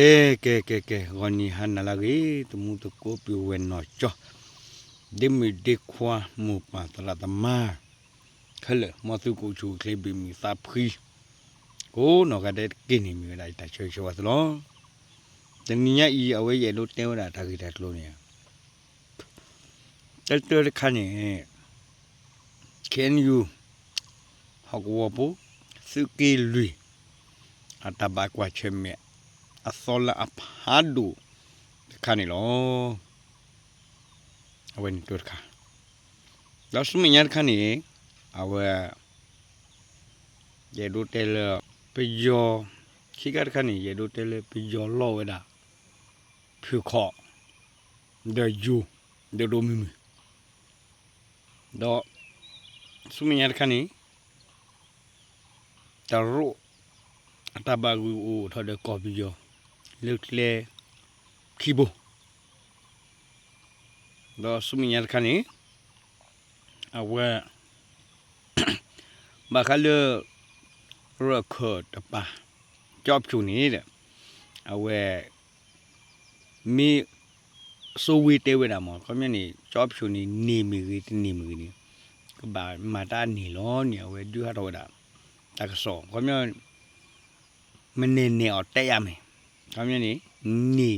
ကဲကဲကဲကဲဂောနီဟန်နလာကေတမှုတကိုပြဝဲနော်ချောဒီမီဒီခွာမူပါတလာတမခလမသူကိုချူကလေးဘီမီစာဖရီကိုနော်ကတဲ့ကိနေမီလိုက်တာချွေချွာသလောတနည်းဤအဝဲရဲ့လို့တဲဝတာတာကြီးတယ်လို့နေတက်တက်ခါနေ can you ဟောက်ဝပူစုကီလူအတဘကွာချေမြ อัสลอัพฮาดูข้านี่หรอเอาไว้นตัวค่ะแล้วสมัยนี้ข้านี่เอาไว้เยดูเตลไปยอขี้กัดข้านี่เยดูเตลไปยอล่อไว้ด่าผิวคอเดี๋ยวยูเดี๋ยวดูมิมิดอสมัยนี้ข้านี่ตารุตาบากูทอดกอบิยอ လုတ်လေခီဘိုတော့စုမညာခဏီအဝဲဘာခလရခေတ်တပါကြော့ဖြူနေတဲ့အဝဲမီဆိုဝီတဲဝဲတာမော်ခမနေကြော့ဖြူနေနေမီကြီးနေမီကြီးကဘာမာတာနေလောနေအဝဲဒူဟာတော့တာတကဆောခမမနေနေအောင်တက်ရမယ် ကောင်းမြနေနေ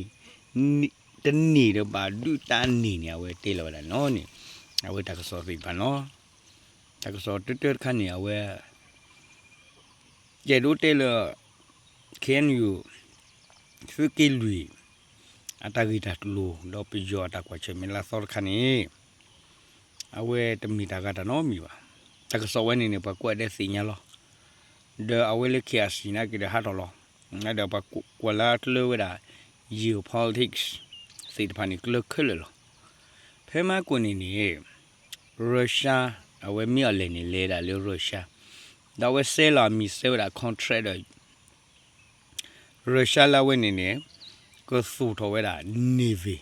တနေတော့ပါလူတန်းနေနေဝဲတေးလောလာနော်နေအဝဲတကစောသိပါနော်တကစောတွတ်တွတ်ခန့်နေဝဲကျေတို့တေးလခင်ယူသူကီလူအတဂီတတ်လူတော့ပြကြောတကွာချေမလာစောခန့်နေအဝဲတမီတာကတနော်မီပါတကစောဝဲနေနေပါကွက်တဲ့စီညာလောဒအဝဲလက်ခရစီနာကီဟာတော်လော nga da pa kwala tlo da geopolitics စိတ်တဖာနေကလခလလဖဲမကွနေနေရုရှားအဝဲမြော်လည်းနေလေတာလေရုရှားဒါဝဲဆဲလာမီဆဲတာ contract တော့ရုရှားလာဝဲနေနေကဆူထော်ဝဲတာ navy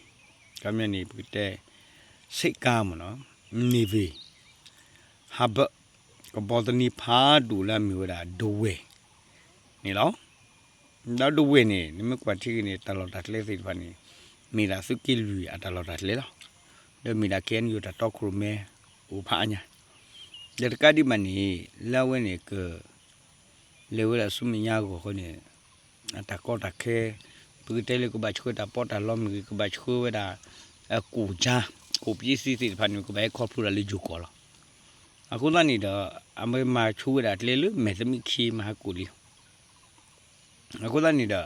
ကမြနေပတဲ့စိတ်ကားမနော် navy ဟာဘကဘောတနီဖာဒူလာမျိုးတာဒိုဝဲနေလော နောက်တော့ဝင်းနေနမကွာတိကနေတလော်တာလေစိတ်ပါနေမိလာစုကိလူအတလော်တာလေလားဒမိလာကန်ယူတာတော့ခရုမဲဥဖာညာဒကဒီမနီလာဝင်းနေကလေဝလာစုမညာကိုခေါနေအတကောတာခဲပူတဲလေကဘာချွတာပေါ်တာလောမီကဘာချွဝဒါအကူချာကိုပစ္စည်းစိတ်ပါနေကဘာခေါ်ဖူရလေဂျူကောလာအခုလာနေတော့အမေမချွဝဒါလေလူမေသမီခီမဟာကူလီ အခုလာနေတာ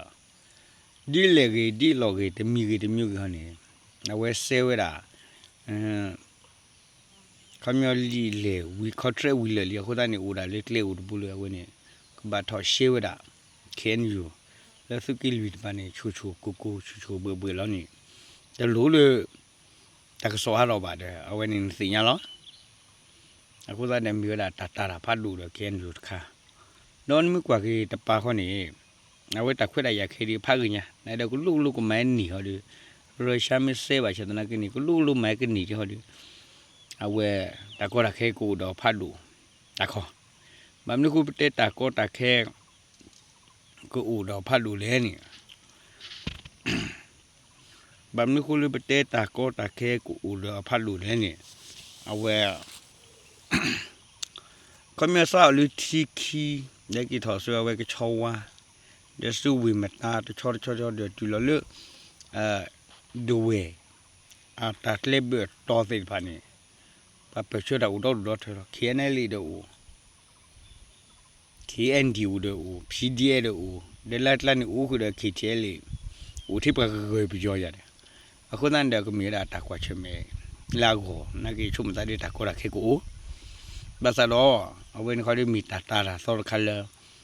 ဒီလေကြီးဒီလောကြီးတမီကြီးတမျိုးကြီးဟနေအဝဲဆဲဝဲတာအမ်ခမယောလီလေဝီခေါ်ထရဝီလေလီအခုတန်းနေဦးတာလေကလေဦးဘူးလေဝဲနေကဘာထော်ရှေဝဲတာခဲန်ယူလက်စုကီလီတပနေချူချူကိုကိုချူချူဘဘလောနေတလို့လေတကဆောဟာတော့ပါတယ်အဝဲနေစီညာလောအခုတန်းနေမျိုးတာတတာဖတ်လို့ခဲန်ယူတခါတော့မြကွာကြီးတပါခေါနေ အဝဲတခွက်ရရခေဒီဖာကညာနိုင်တော့ကလူလူကမဲနီဟောဒီရုရှားမစေပါချဒနာကနီကလူလူမဲကနီဟောဒီအဝဲတကောရခေကိုတော့ဖတ်လို့တခေါမမနခုပတေတကောတခေကိုဦးတော့ဖတ်လို့လဲနီဘမ်နခုလပတေတကောတ ခေကိုဦးတော့ဖတ်လို့လဲနီအဝဲကမ္ဘာစာလူတီခီလက်ကြီးထော်ဆွဲဝဲကချောဝါ de su wi mata to chor chor chor de tu lo le a do we a ta tle be to se pha ni pa pe chho da u do do tho knl de u knd u de u pda de u de la tla ni u khu de ktl u thi pa ge bi jo ya de အခုတန်တဲ့ကမြေတာတာကွာချင်မဲလာကိုနကေချုံတာဒီတာကောရခေကိုဘာသာတော့အဝင်းခေါ်ဒီမီတာတာဆောခလခင်းယူတာတော့ကိုရမဲတော့စီမစီဘူးလာဦးဖင်းစီဖာကောနေလောနေအဝဲတလေးရတို့တဲအောင်တော့ဒီနာဆိုနေတခလူလာဝဲနေနေကမတာ investment စစ်ဖာနေကိုတူလောတာဒိုဒိုမင်းကောနေဒီချုံလာတာဂီတာလူလာဝဲစစ်ဖာကဘာပါဆိုပါစ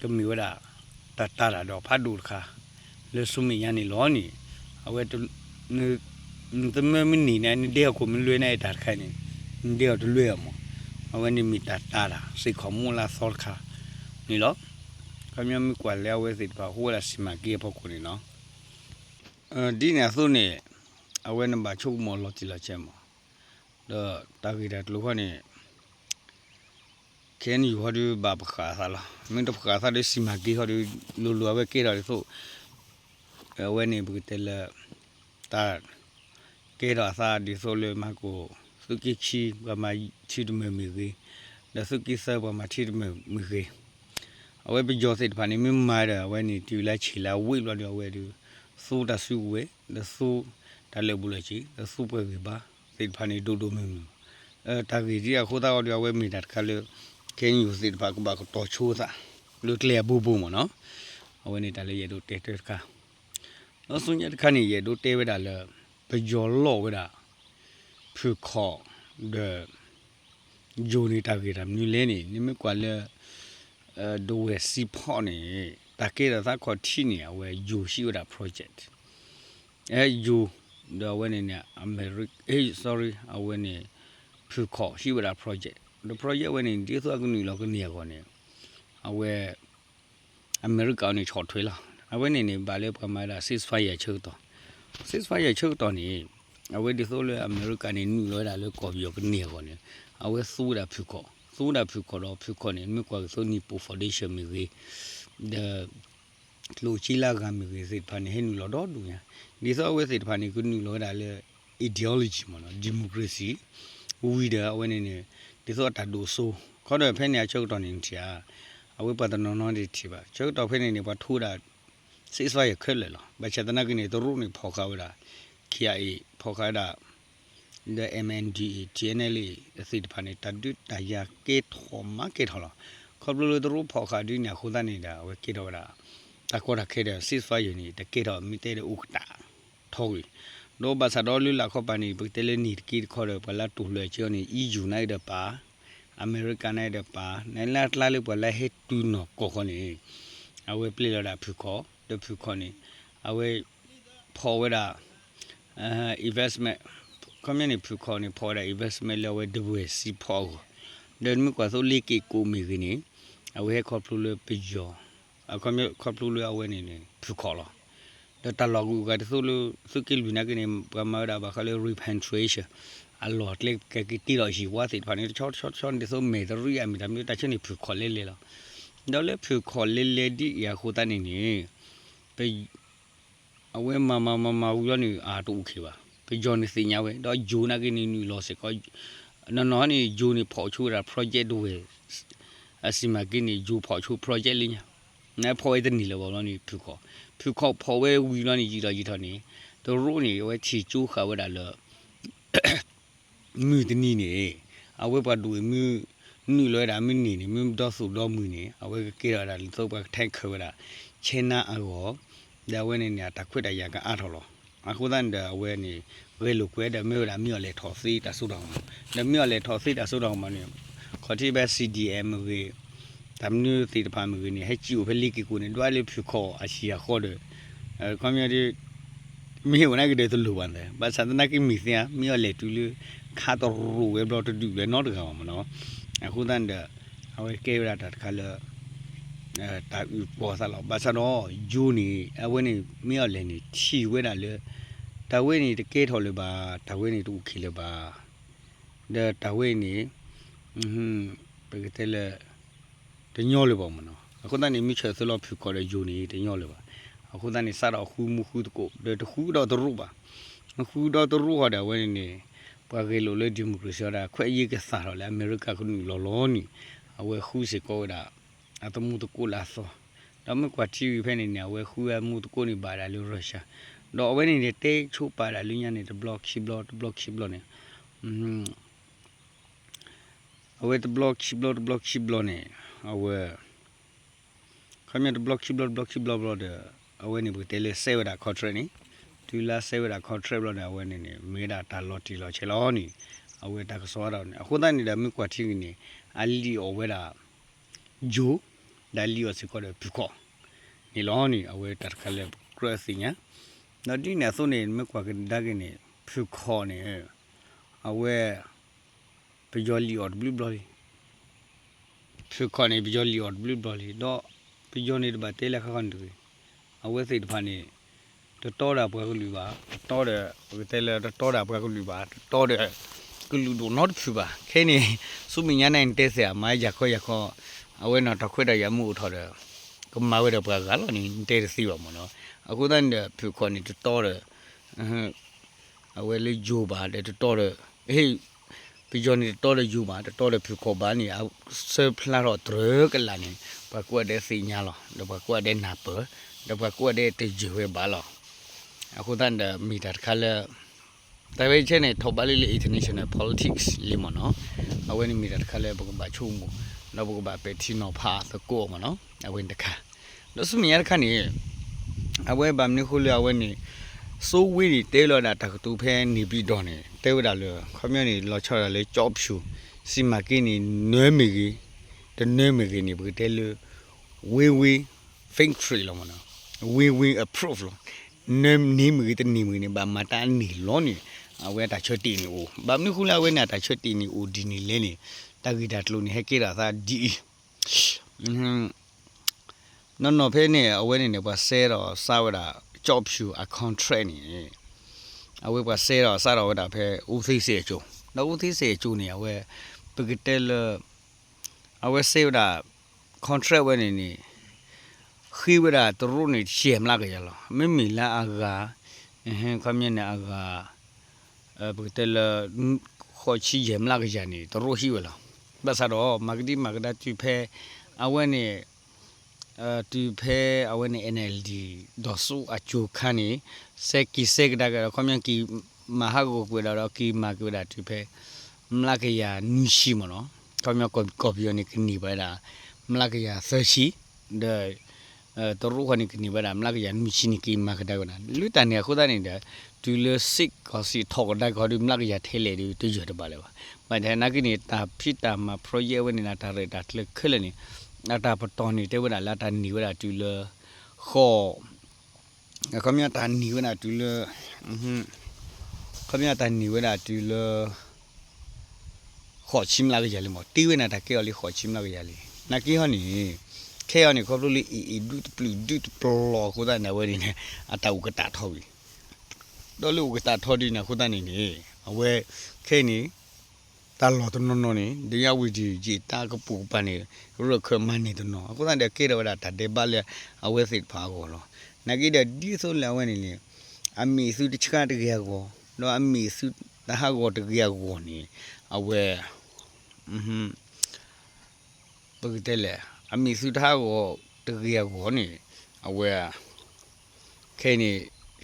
ကမျိုးတာတတတာတော့ဖတ်ဒူခါလေဆုမီယန်နီလောနီအဝဲတနေသမမနီနေနေတဲ့ကိုမလွေးနေတာခိုင်နေတဲ့တော့လွေးရမအဝဲနေမီတတတာစိခမူလာဆောခါနီလောကမျိုးမီကွာလဲဝဲစိပါဟိုလာစီမကီပေါ့ကိုနီနော်အဲ ဒီနေသုနေအဝဲနံပါတ်ချုပ်မော်လောတီလာချဲမောတော့တာဂီတာလူခနဲ့ခဲနီဟောဒီဘာပခါသလားမင်းတော့ပခါသတဲ့စီမကီဟောဒီလူလူအဝဲကေတာလေဆိုအဝဲနေဘူးတယ်လာတာကေတာသာဒီဆိုလေမကိုစုကိချီဘာမချီဒမေမီဂီဒါစုကိဆာဘာမချီဒမေမီဂီအဝဲပကြောစစ်ဖာနေမ မာရအဝဲနေတူလာချီလာဝိလော်တော့ဝဲဒီဆိုဒါစုဝဲဒါဆိုဒါလေဘူးလေချီဒါစုပွဲကပါစစ်ဖာနေဒိုဒိုမင်းအဲတာဂီကြီးအခုတော့တော့ဝဲမီတတ်ခါလေကင်းယူစစ်ဖာကဘာတော့ချိုးသာလူတလေဘူဘူမနော်အဝဲနေတာလေရတော့တဲတဲခါနော်ဆုညက်ခါနေရတော့တဲဝဲတာလေပကြောလော့ဝဲတာဖူခေါ်တဲ့ဂျိုနေတာဂီရမ်နီလဲနေနိမကွာလေအဲဒိုဝဲစီဖော့နေ တာကေရသာခေါ်တီနေဝဲဂျိုရှိဝဲတာ project အဲဂျိုဒါဝဲနေနေအမေရိကအေး sorry အဝဲနေဖူခေါ်ရှိဝဲတာ project the project ဝဲနေဒီဆိုအကူနီလောက်ကနေကောနေအဝဲအမေရိကနေချော်ထွေးလာအဝဲနေနေဘာလဲပမာတာ ceasefire ချုပ်တော့ ceasefire ချုပ်တော့နေအဝဲဒီဆိုလေအမေရိကန်နေနူလောတာလေကော်ပြီးတော့နေကောနေအဝဲစူးတာဖူခေါ်စူးတာဖူခေါ်တော့ဖူခေါ်နေမြကွာဆိုနီပို foundation မြေကြီး the လူချီလာကမြေကြီးစစ်ဖာနေဟင်းလောတော့ဒူညာဒီဆိုအဝဲစစ်ဖာနေကုနူလောတာလေ ideology မနော် democracy ဝီဒါအဝဲနေနေဒီဆိုတတ်ဒူဆိုခေါ်တော့ဖဲနေချုပ်တော့နေချာအဝဲပတ်တနော်နော်ဒီတီပါချုပ်တော့ဖဲနေနေပါထိုးတာ ceasefire ခက်လေလားဘာချက်တနာကနေတို့ရုံနေဖော်ခါဝတာ KIA ဖော်ခါတာ the MNDA TNL အစစ်တဖာနေတတုတရာကေထောမကေထောလာ ခေါပလိုတို့ဖော်ခါဒီညာခုဒနေတာဝဲကေတော့တာတကောတာခဲတဲ့ ceasefire နေတကေတော့မိတဲ့ဥကတာထောရီတော့ဘာသာတော်လူလာခေါပနီဘတဲလနီကီခေါ်ရပလာတူလေချောနေ EU နိုင်တဲ့ပါအမေရိကန်နိုင်တဲ့ပါနိုင်လာတလာလို့ပလာဟက်တူနော်ကိုခေါနေအဝဲပလေလာတာဖူခေါ်တဖူခေါနေအဝဲဖော်ဝဲတာအဲ investment community ဖူခေါ်နေဖော်တဲ့ investment လောဝဲဒဝဲစီဖော်ဒန်မကွာဆိုလီကီကိုမီကင်း အဝဲခေါ်ဖလူလပကြောအကွန်ခေါ်ဖလူလအဝဲနေနေဖူခေါ်လာဒတလောကူကတဆိုလူစုကီလဘနာကနေပမာဒါဘာခလေ repatriation အလောတ်လက်ကကတီရရှိဝါစစ်ဖာနေချော့ချော့ချော့ဒီဆိုမေတရီအမီတမျိုးတချင်နေဖူခေါ်လေလေလားတော့လေဖူခေါ်လေလေဒီရခိုတနေနေ pe awe mama mama u yo ni a to ukhe ba pe jo ni sin ya we do jo na ke ni ni lo se ko no no ni jo ni pho chu ra project do we asima ke ni jo pho chu project li nya na pho e ni lo bo lo ni phu ko phu ko pho we wi lo ni ji lo ji tho ni do ro ni we chi chu kha we da lo mu de ni ni awe pa do mu နူလွဲတာမင်းနေနေမင်းတော့ဆိုတော့မူနေအဝဲကေရတာသုတ်ပါထိုက်ခွဲတာချင်းနာအောဒါဝဲနေနေတာခွတ်တရကအားထော်လို့အခုတန်ဒါဝဲနေဝဲလို့ကွဲတယ်မြို့တာမြို့လေထော်စီတဆူတော်ဒါမြို့လေထော်စီတဆူတော်မနေ ခေါ်တိပဲ CDM ဝေတမ်နူတီတပါမဝင်နေဟချီဘလီကကိုနေတွားလေးဖြူခေါ်အရှိရခေါ်တယ်အဲကွန်မြူနီမြေဝနာကတဲ့လူဝန်တယ်ဘာသန္တနာကိမီစင်မြို့လေတူလူခါတော်ရူဝဲဘလော့တူလေနော်တကောင်မနော်အခုတန်ဒါအဝဲကေရတာတခါလဲအဲတာပေါ်စားတော့ဘာစတော့ဂျူနီအဝဲနေမြော်လဲနေချီဝဲတာလေတဝဲနေတကဲထော်လေပါတဝဲနေတူခီလေပါဒါတဝဲနေဟွန်းပကတဲ့လေတညောလေပေါ့မနော်အခုတန်နေမိချေဆလောဖြူခေါ်တဲ့ဂျူနီတညောလေပါအခုတန်နေစားတော့ခူးမှုခူးတကိုတခူးတော့တရုပါခူးတော့တရု ဟာတဲ့ဝဲနေပါကေလိုလေဒီမိုကရေစီရာခွဲရေးကစားတော့လေအမေရိကကနူလောလောနီအဝဲခူးစကောတာအတမှုတကူလာသောတော့မကွာတီဗီဖဲနေနေဝဲခူရမှုတကူနေပါတာလို့ရုရှားတော့ဝဲနေတဲ့တေးချိုးပါတာလူညာနေတဲ့ block ရှိ block block ရှိ block နေอืมအဝဲ block ရှိ block block ရှိ block နေအဝဲခမရ block ရှိ block block ရှိ block block အဝဲနေဘူးတဲလေဆဲဝတာခေါ်ထရနေတူလာဆေဝရာခေါ်ထရက်လို့နေအဝဲနေနေမေဒါတာလော်တီလော် ချေလောနီအဝဲတာကစောတော့နေအခုတန်းနေတာမြကွာတီနေအလီအဝဲတာဂျိုဒါလီယစကောတဲ့ပြကောနီလောနီအဝဲတာခလဲကရစီညာနော်ဒီနေဆိုနေမြကွာကဒါကနေပြကောနေအဝဲပယောလီအော်ဘလူးဘလီပြကောနေပယောလီအော်ဘလူးဘလီတော့ပယောနေတဘတဲလက်ခ ကန်တူအဝဲစိတ်တဖာနေတော်တာပွဲကလူပါတော်တယ်တဲလေတော်တာပွဲကလူပါတော်တယ်ကလူတို့ not ဖြူပါခဲနေစုမညာနိုင်တဲ့ဆရာမိုင်းရခွရခွအဝဲတော့တခွတဲ့ရမှုထော်တယ်ကမဝဲတဲ့ပွဲကလည်းနင်းတဲ့စီပါမနော်အခုတန်းဖြူခွန်နေတော်တယ်အဝဲလေးဂျိုပါတဲ့တော်တယ်ဟေးပြီးကြနေတော်တယ်ယူ ပါတော်တယ်ဖြူခေါ်ပါနေဆယ်ဖလာတော့ဒရကလာနေဘကွက်တဲ့စီညာလောတော့ဘကွက်တဲ့နာပတော့ဘကွက်တဲ့တကြွေပါလောအခုတန်ဒမီတာခါလတဝဲချင်းနဲ့ထောက်ပါလေးလေး international politics လီမနော်အဝဲနေမီတာခါလဘကဘာချုံမနော်ဘကဘာပဲတီနော်ဖာသကိုမနော်အဝဲတခါလို့စမီရခါနေအဝဲဗမ်နေခုလအဝဲနေစိုးဝေးနေ တဲလောတာတကတူဖဲနေပြီးတော့နေတဲဝတာလောခမရနေလောချော်ရလေကြော့ဖြူစီမကင်းနေနွဲမီကြီးတနွဲမီကြီးနေဘကတဲလဝေးဝေး think tree လောမနော်ဝေးဝေး approve လော nem ni mi te ni mi ni ba mata ni lo ni awe ta choti ni o ba mi khula we na ta choti ni o di ni le ni ta gi da tlo ni he ke da sa di mm no no phe ni awe ni ne ba se ro sa wa da job shu a contract ni awe ba se ro sa ro da phe u thi se chu no u thi se chu ni awe pigitel awe se da contract we ni ni ခိဝရာတရုနေရှေမလာကြရလောမမီလာအာဂါဟင်ခမင်းနေအာဂါအဘတလခေါ်ချီရမလာကြရနေတရုရှိဝလာဘဆာတော့မဂဒီမဂဒတူဖဲအဝဲနေအ တူဖဲအဝဲနေ NLD ဒေါ်ဆူအချိုခါနေစက်ကီစက်ဒါကခမင်းကီမဟာကိုကွေတော့ကီမကွေတာတူဖဲမလာကြရနူရှိမနော်ခမင်းကော်ပီယနိကနီပါတာမလာကြရဆရှိတဲ့ toru khani kini bada mlak ya mi chini ki ma kada gona lu ta ne khoda ni da du le sik ko si thok da ko du mlak ya thele du tu jo da ba le ba ma da na kini ta phit ta ma project we ni na ta re da tle khele ni na ta pa ton ni te bada la ta ni bada du le kho ka mya ta ni bada du le hm ka mya ta ni bada du le kho chim la ga ya le mo ti we na ta ke li kho chim la ga ya le na ki ho ni ခဲရနေခေါပလူလီအီဒူပလူဒူပလောခုဒနာဝရီနေအတာဥကတာထောပြီတော့လူကတာထောဒီနေခုဒနေနေအဝဲခဲနေ တာလောတနော်နော်နေဒီယဝီဂျီဂျီတာကပူပနေရခမန်နေတနော်ခုဒတဲ့ကေရဝဒတာတေပါလေအဝဲစိတ်ဖာကောလောနဂိတဲ့ဒီဆိုလဝဲနေနေအမီစုတချကတကယ်ကောတော့အမီစုတဟာကောတကယ်ကောနေအဝဲအဟမ်ဘယ်တဲ့လဲအမိစုထားကိုတကယ်ကိုနေအဝဲခဲနေ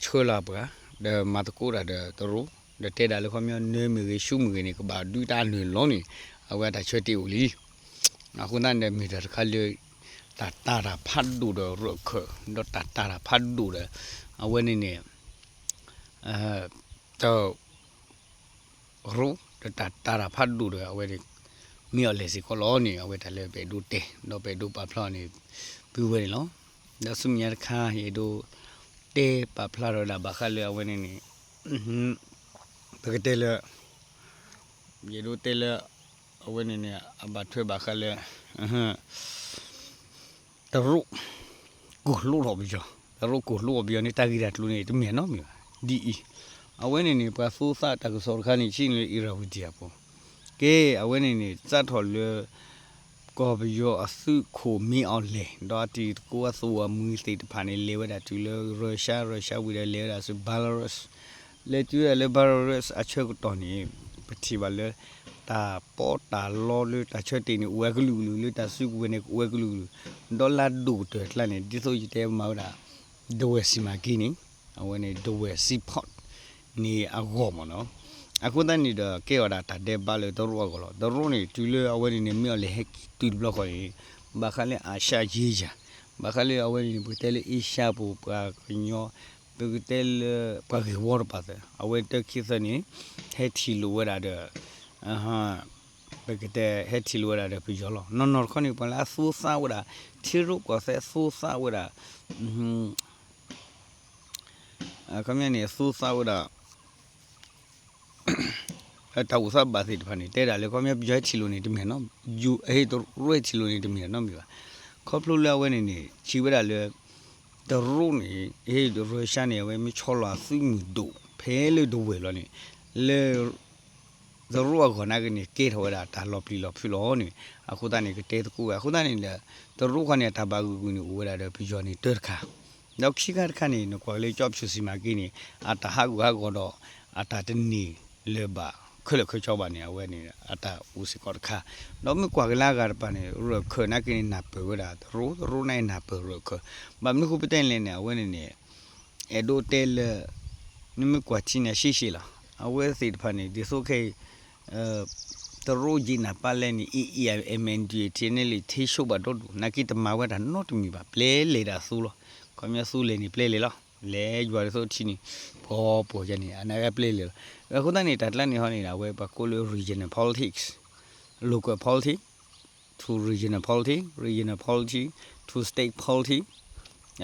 ချွလာပါဒမတ်ကိုရတဲ့တရူဒ တဲ့ဒါလခမျိုးနေမီရှုမီနေကဘာဒူတာနေလုံးနေအဝဲတာချွတ်တီဦးလီအခုနန်တဲ့မီတာခါလေတာတာရာဖတ်ဒူတော့ရခဒတာတာရာဖတ်ဒူတယ်အဝဲနေနေအဲတော့ရူတာတာရာဖတ်ဒူတယ်အဝဲနေမြော်လေစီကလောနီအဝဲတလဲပဲဒူတေတော့ပဲဒူပါဖလာနီပြဝဲလောဒါစုမြတ်ခါဟေဒူတေပါဖလာတော့လာဘခလေအဝဲနေနေ ဟွန်းတကတဲလေရေဒူတဲလေအဝဲနေနေအဘထွေးဘခလေဟွန်းတရုကိုလူတော့ပြီကြောတရုကိုလူပြီးနေတာကြီးတာလူနေတမြင်နော်မြေဒီအဝဲနေနေပါဖူးစားတကစောခါနေချင်းလေအီရာဝဒီယာပေါ့ကဲအဝဲနေနေစတ်ထော်လကောဘယောအစုခိုမင်းအောင်လေတော့တီကိုအဆိုအမူစတေတဖာနေလေဝဒတူလရုရှားရုရှားဝီလေဒါဆိုဘလာရုစ် လေတူရလေဘလာရုစ်အချက်တော်နေပတိပါလေတာပေါ်တာလောလေတာချက်တင်နေဝဲကလူလူလေတာစုဝဲနေဝဲကလူလူဒေါ်လာဒူတယ်လှနေဒီဆိုရတဲ့မောက်တာဒဝဲစီမာကီနေအဝဲနေဒဝဲစီဖော့နေအဂေါမနော်အခုတန်းနေတာကေရတာတတဲ့ပါလေတော့ရောကလောတော့နေတူလေအဝဲနေမြော်လေဟက်တူဘလောက်ခေါ်ဘာခလေအာရှာကြီးကြဘာခလေအဝဲနေပတဲလေအရှာပူပါကညော ပ begitel pagi war pate awe te kisani he thilu wera de aha begite he thilu wera de pijolo no no khoni pala su sa wera thiru ko se su sa wera mhm အခမနေစူးစားဝတာအတောက်စားပါစီတဖာနေတဲ့တာလေခမပြချီလို့နေတမင်နော်ယူအေးတော့ရွေးချီလို့နေတမင်နော်မြေပါခေါပလိုလာဝဲနေနေချီဝတာလေ တရုနေအေးရုရှားနေဝဲမချောလာစီမီဒိုဖဲလေဒိုဝဲလောနေလေဇရူကနာကနေကေထောတာဒါလော်ပလီလော်ဖီလောနေအခုတနေကတဲတကူအခုတနေလေတရုခနဲ့တဘာကူကူနေဝဲတာတော့ပြီးကျော်နေတက်ခါနောက် ခိကတ်ခါနေနကွာလေကြော့ဖြူစီမာကင်းနေအတဟာကူဟာကတော့အတတနီလေဘာခလခချောပါနေဝဲနေအတဦးစီကောတခါတော့မကွာကလာကရပါနေရခနာကင်းနာပေဝတာရူရူနိုင်နာပေရခဘာမခုပတဲ့လဲနေဝဲနေနေအဒိုတဲလနိမကွာချင်းရှိရှိလားအဝဲစီတဖာနေဒီဆိုခေအဲတရိုဂျီနာပါလဲနီအီအီအမ်အန်ဒီတီနေလီထေရှုပ်ပါတော့နကီတမဝဲတာနော့တမီပါပလဲလေတာဆူလို့ခမဆူလေနီပလဲလေလား လဲကြွားဆိုချီနီဘောပေါ်ကြနေအနာကပလဲလေအခုတနေ့တတ်လန်နေဟောနေတာဝဲပါကိုလို regional politics local politics to regional politics regional politics to state politics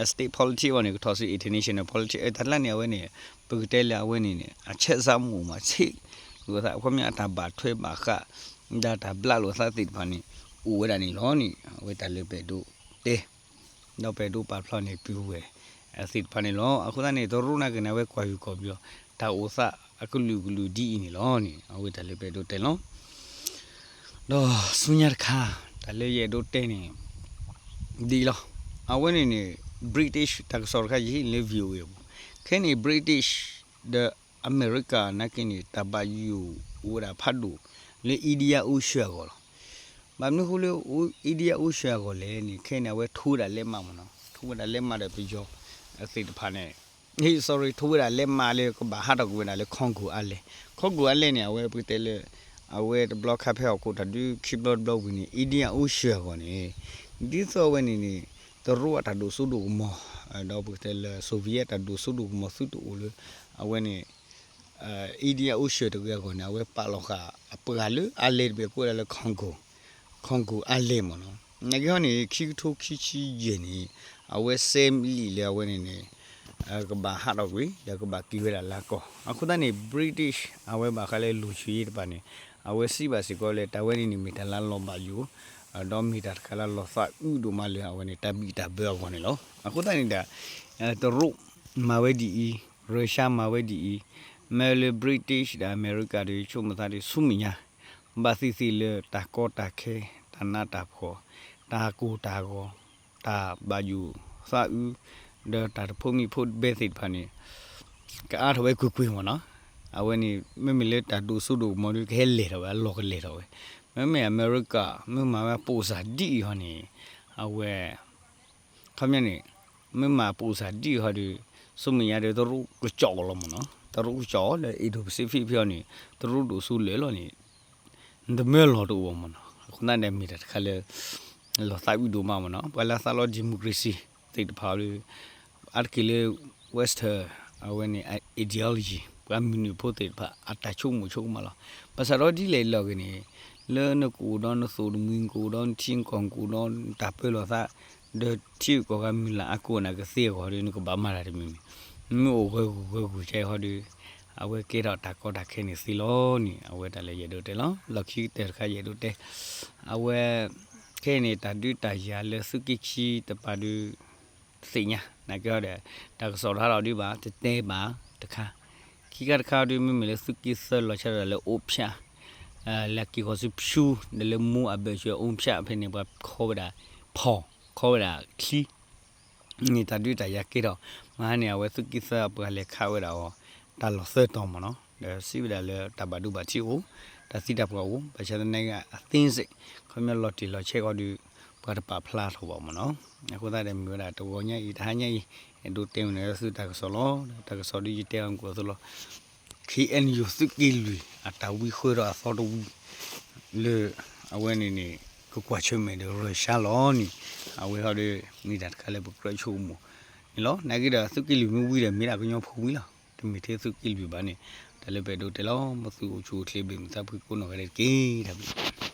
a state politics ဝင်ကိုထောက်စီ international politics အဲ့တတ်လန်နေဝဲနေပကတဲလာဝဲနေအချက်စားမှုမှာချိလူကအခုမြတ်တာဘာထွဲပါခဒါတာဘလာလို့သတိဖာနေဦးဝဲတာနေလောနေဝဲတာလေပဲတို့တဲတော့ပဲတို့ပါဖလောနေပြူဝဲ အစစ်ဖာနေလောအခုတနေ့တော့ရုနာကနေဝဲကွာယူကောပြီးတော့ဒါဥစအခုလူလူဒီနေလောနေဝဲတာလေပဲတို့တဲလောတော့ဆုညာခါဒါလေရဲ့တို့တဲနေဒီလောအဝဲနေနေ British တက်ဆော်ခါကြီးလေဗီယိုရဲ့ခဲနေ British the America နကင်းတဘယူဝရဖတ်ဒူလေအီဒီယာဥရှေကောဘာမလို့လေအီဒီယာဥရှေကောလေနေခဲနေဝဲထိုးတာလက်မမနော်ထိုးတာလက်မတယ်ပြီးကြော အစိတဖာနေဟေး sorry ထိုးတာလက်မလေကဘာဟာတော့ကွေးနာလေခွန်ကူအလေခွန်ကူအလေနေဝဲပြီးတဲလေအဝဲ block ခဖဲကိုတဒူ keyboard block ဝင်အီဒီယာဥရှေကောနေဒီဆိုဝဲနေနေတရူအတဒူဆုဒူမောတော့ပြီးတဲလေဆိုဗီယက်တဒူဆုဒူမောဆုဒူလေအဝဲနေအဲအီဒီယာဥရှေတကယ်ကောနာဝဲပါလောခအပကလူအလေဘေကိုလေခွန်ကူခွန်ကူအလေမနော်ငါကနေခိထိုခိချီယနေ အဝဲဆဲမီလေဝဲနေနေအကဘာဟာတော့ကွေရကဘာကီဝဲလာကောအခုတနေ့ British အဝဲဘာခလဲလူချီရပါနေအဝဲစီပါစီကောလေတဝဲနေမီတလာလောပါယူအဒေါမီတာခလာလောဖာဥဒိုမလေအဝဲနေတဘီတာဘဲဝနေလောအခုတနေ့ဒါအဲတရုမဝဲဒီရုရှားမဝဲဒီမဲလေ British ဒါ America တွေချုံမသားတွေစုမညာဘာစီစီလေတာကောတာခဲတနာတာဖောတာကိုတာကော တာဘာယူစာဥဒေတာဖုန်မီဖုတ်ဘဲစစ်ဖာနေကအားတော့ကွကွင်းမနော်အဝဲနေမမလေတာဒူဆုဒူမော်ဒီခဲလေတော့လောကလေတော့မမ America မမမပိုစာဒီဟောနေအဝဲခမနေမမပိုစာဒီဟောဒီစုမညာတွေတော့ကကြောက်လို့မနော်တရုချောလေအီဒိုပစိဖိပြောနေတရုတို့ဆူလေလောနေဒမဲလောတို့ဝမနော်ခုနနဲ့မိတဲ့ခါလေ လောဆိုင်ဝီဒိုမမနော်ဘလာဆာလောဒီမိုကရေစီတိတ်ဖာလူအာကီလေဝက်စတာအဝဲနေ ideology ကမင်းဖို့တိတ်ဖာအတချုံမချုံမလားပစရောဒီလေလောကနေလဲနကူဒွန်ဆူဒမင်းကူဒွန်ချင်းကွန်ကူဒွန်တပလောသာဒတီကိုကမီလာအကူနာကစီခေါ်ရင်းကဘာမာရမီမြို့ဝဲကူဝဲကူချဲဟောဒီအဝဲကေတော့တာကောတာခဲနေစီလောနီအဝဲတလည်းရတော့တယ်နော်လက်ခီတဲ့ခါရတော့တယ်အဝဲ ခဲနေတာဒူတာရလဲစုကိချီတပါဒူစိညာနာကြောတဲ့တာဆော်ထားတော့ဒီပါတဲပါတခါခီကတခါဒီမမလဲစုကိဆလောချရလဲအိုဖျာအဲလက်ကီကိုစုဖြူတယ်လမူအဘေချေအုံဖျာဖိနေပါခေါ်တာဖော်ခေါ်တာခီနေတာဒူတာရကေတော့မဟာနေဝဲစုကိဆပလေခါဝဲတာဟောဒါလောဆဲတော်မနော်ဒါစီဗလာလေတဘဒူဘာချီကို ဒါစီတပ်ကောဘာချတဲ့နေကအသင်းစိခမလော်တီလော်ချေကောဒီဘာတပါဖလာထောပါမနော်အခုသားတယ်မျိုးတာတော်ညဤထားညဤဒူတင်နေစုတကဆောလောတကဆောဒီတဲအောင်ကိုဆိုလော KNU စကီလူအတဝီခွေရသောတူလေအဝဲနေနေကိုကွာချွေးမယ်ရရှာလောနီအဝဲဟောဒီမိတာခါလေဘကရချုံမလောနိုင်ကြတာစုကိလူမျိုးဝီးတယ်မိတာကညောဖူးဝီးလားတမီသေးစုကိလူပါနေ တယ်လည်းပဲတော့တယ်လောမစုချိုးသေးပြီမစပ်ဘူးကိုနော်ကလေးကေးတာပြီ